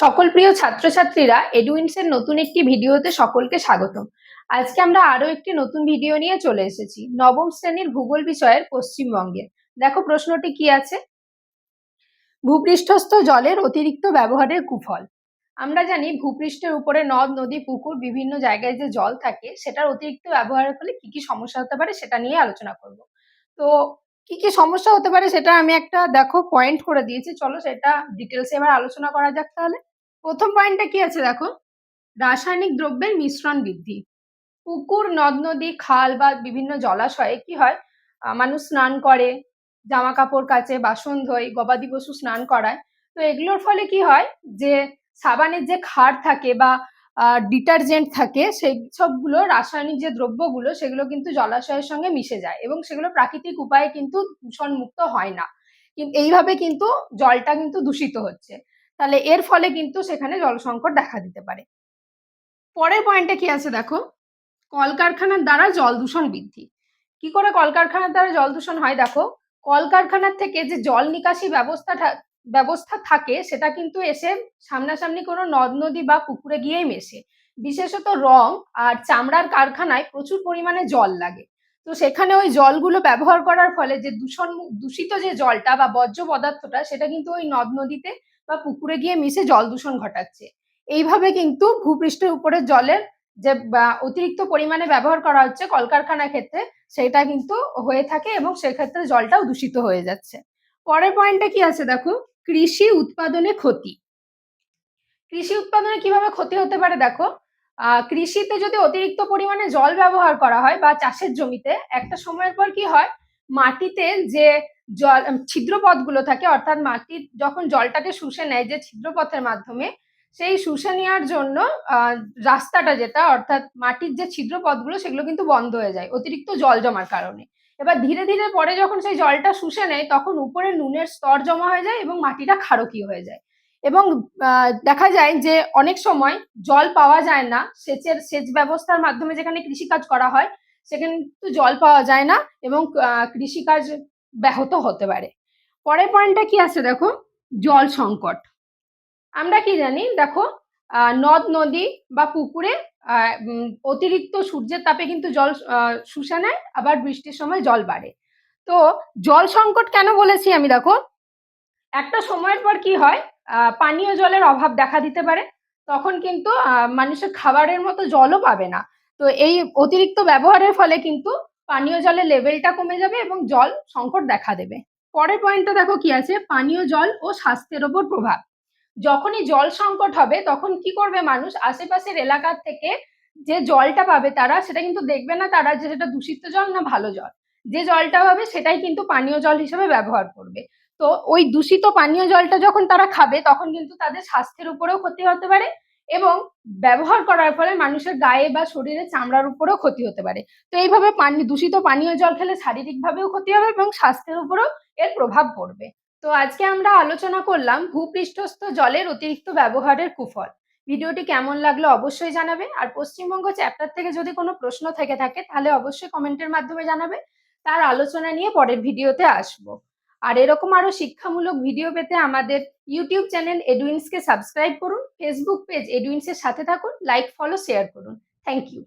সকল প্রিয় ছাত্রছাত্রীরা এডুইন্সের নতুন একটি ভিডিওতে সকলকে স্বাগতম। আজকে আমরা আরও একটি নতুন ভিডিও নিয়ে চলে এসেছি, নবম শ্রেণির ভূগোল বিষয়ের পশ্চিমবঙ্গে। দেখো প্রশ্নটি কি আছে? ভূপৃষ্ঠস্থ জলের অতিরিক্ত ব্যবহারের কুফল। আমরা জানি ভূপৃষ্ঠের উপরে নদ, নদী, পুকুর, বিভিন্ন জায়গায় যে জল থাকে, সেটার অতিরিক্ত ব্যবহারের ফলে কি কি সমস্যা হতে পারে সেটা নিয়ে আলোচনা করব। তো কি কি সমস্যা হতে পারে সেটা আমি একটা, দেখো পয়েন্ট করে দিয়েছি। চলো সেটা ডিটেলসে এবার আলোচনা করা যাক তাহলে। প্রথম পয়েন্টটা কি আছে দেখো? রাসায়নিক দ্রব্যের মিশ্রণ বৃদ্ধি। পুকুর, নদ, নদী, খাল বা বিভিন্ন জলাশয়ে কি হয়? মানুষ স্নান করে জামা কাপড় কাচে, বাসন ধোয়, গবাদি পশু স্নান করায়। তো এগুলোর ফলে কি হয়? যে সাবানের যে ক্ষার থাকে বা ডিটারজেন্ট থাকে, সেই সবগুলো রাসায়নিক যে দ্রব্যগুলো, সেগুলো কিন্তু জলাশয়ের সঙ্গে মিশে যায় এবং সেগুলো প্রাকৃতিক উপায়ে কিন্তু দূষণ মুক্ত হয় না। কিন্তু এইভাবে কিন্তু জলটা কিন্তু দূষিত হচ্ছে। তাহলে এর ফলে কিন্তু সেখানে জল সংকট দেখা দিতে পারে। পরের পয়েন্টে কি আছে দেখো? কলকারখানার দ্বারা জল দূষণ বৃদ্ধি। কি করে কলকারখানার দ্বারা জল দূষণ হয় দেখো? কলকারখানার থেকে যে জল নিকাশি ব্যবস্থা ব্যবস্থা থাকে, সেটা কিন্তু এসে সামনাসামনি কোনো নদ নদী বা পুকুরে গিয়েই মেশে। বিশেষত রং আর চামড়ার কারখানায় প্রচুর পরিমাণে জল লাগে। তো সেখানে ওই জলগুলো ব্যবহার করার ফলে যে দূষণ দূষিত যে জলটা বা বর্জ্য পদার্থটা, সেটা কিন্তু ওই নদ নদীতে বা পুকুরে গিয়ে মিশে জল দূষণ ঘটাচ্ছে। এইভাবে কিন্তু ভূপৃষ্ঠের উপরে জলের যে অতিরিক্ত পরিমাণে ব্যবহার করা হচ্ছে কলকারখানার ক্ষেত্রে, সেটা কিন্তু হয়ে থাকে এবং সেক্ষেত্রে জলটাও দূষিত হয়ে যাচ্ছে। পরের পয়েন্টে কি আছে দেখো? কৃষি উৎপাদনে ক্ষতি। কৃষি উৎপাদনে কীভাবে ক্ষতি হতে পারে দেখো? কৃষিতে যদি অতিরিক্ত পরিমাণে জল ব্যবহার করা হয় বা চাষের জমিতে, একটা সময়ের পর কি হয়? মাটিতে যে জল ছিদ্রপথগুলো থাকে, অর্থাৎ মাটির যখন জলটাকে শুষে নেয় যে ছিদ্রপথের মাধ্যমে, সেই শুষে নেওয়ার জন্য রাস্তাটা যেটা, অর্থাৎ মাটির যে ছিদ্রপথগুলো, সেগুলো কিন্তু বন্ধ হয়ে যায়, অতিরিক্ত জল জমার কারণে। এবার ধীরে ধীরে পরে যখন সেই জলটা শুষে নেয়, তখন উপরে নুনের স্তর জমা হয়ে যায় এবং মাটিটা ক্ষারকীয় হয়ে যায়। এবং দেখা যায় যে অনেক সময় জল পাওয়া যায় না, সেচের, সেচ ব্যবস্থার মাধ্যমে যেখানে কৃষিকাজ করা হয়, সেখানে কিন্তু জল পাওয়া যায় না এবং কৃষিকাজ ব্যাহত হতে পারে। পরের পয়েন্টটা কি আছে দেখো? জল সংকট। আমরা কি জানি? দেখো নদ, নদী বা পুকুরে অতিরিক্ত সূর্যের তাপে কিন্তু জল শুষে নেয়, আবার বৃষ্টির সময় জল বাড়ে। তো জল সংকট কেন বলেছি আমি দেখো? একটা সময়ের পর কি হয়? পানীয় জলের অভাব দেখা দিতে পারে। তখন কিন্তু মানুষের খাবারের মতো জলও পাবে না। তো এই অতিরিক্ত ব্যবহারের ফলে কিন্তু পানীয় জলের লেভেলটা কমে যাবে এবং জল সংকট দেখা দেবে। পরের পয়েন্টটা দেখো কি আছে? পানীয় জল ও স্বাস্থ্যের ওপর প্রভাব। যখনই জল সংকট হবে, তখন কি করবে মানুষ? আশেপাশের এলাকার থেকে যে জলটা পাবে তারা, সেটা কিন্তু দেখবে না তারা যে সেটা দূষিত জল না ভালো জল। যে জলটা পাবে, সেটাই কিন্তু পানীয় জল হিসেবে ব্যবহার করবে। তো ওই দূষিত পানীয় জলটা যখন তারা খাবে, তখন কিন্তু তাদের স্বাস্থ্যের উপরেও ক্ষতি হতে পারে। এবং ব্যবহার করার ফলে মানুষের গায়ে বা শরীরে চামড়ার উপরেও ক্ষতি হতে পারে। তো এইভাবে পানি দূষিত পানীয় জল খেলে শারীরিকভাবেও ক্ষতি হবে এবং স্বাস্থ্যের উপরও এর প্রভাব পড়বে। তো আজকে আমরা আলোচনা করলাম ভূপৃষ্ঠস্থ জলের অতিরিক্ত ব্যবহারের কুফল। ভিডিওটি কেমন লাগল অবশ্যই জানাবে। আর পশ্চিমবঙ্গ চ্যাপ্টার থেকে যদি কোনো প্রশ্ন থেকে থাকে, তাহলে অবশ্যই কমেন্টের মাধ্যমে জানাবে। তার আলোচনা নিয়ে পরের ভিডিওতে আসব। আর এরকম আরও শিক্ষামূলক ভিডিও পেতে আমাদের ইউটিউব চ্যানেল এডুইন্সকে সাবস্ক্রাইব করুন ফেসবুক পেজ এডুইন্সের সাথে থাকুন লাইক ফলো শেয়ার করুন। Thank you